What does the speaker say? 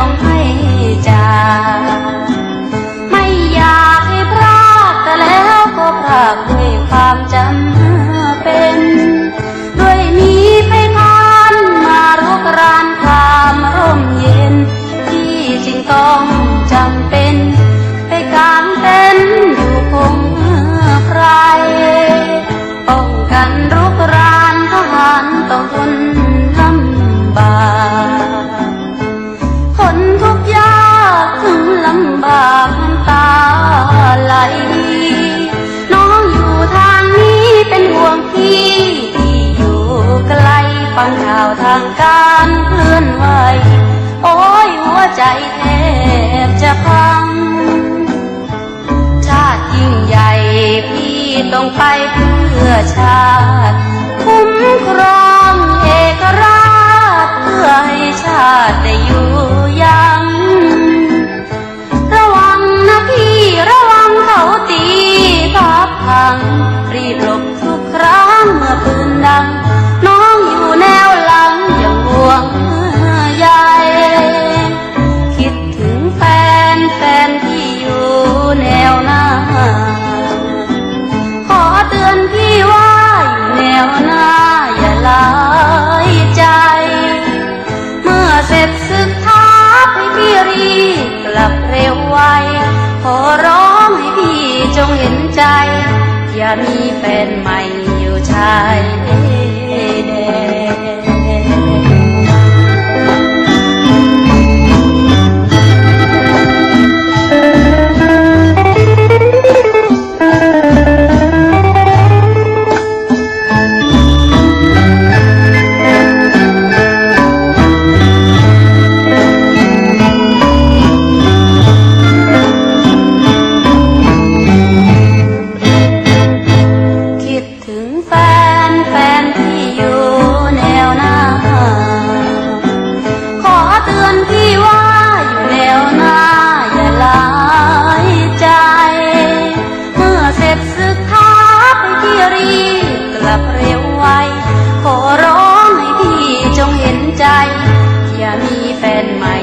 องให้จาไม่อยากให้พลาดแต่แล้วก็พลาดด้วยความจำเป็น ด้วยนี้ไปทานมารุกรานความร่มเย็น ที่จริงต้อง ฟังข่าวทางการเคลื่อนไหว โอ้ยหัวใจแทบจะพัง ชาติยิ่งใหญ่พี่ต้องไปเพื่อชาติ คุ้มครองเอกราชเพื่อให้ชาติ มีแฟนใหม่ ลับเร็วไว ขอร้องให้พี่จงเห็นใจ อย่ามีแฟนใหม่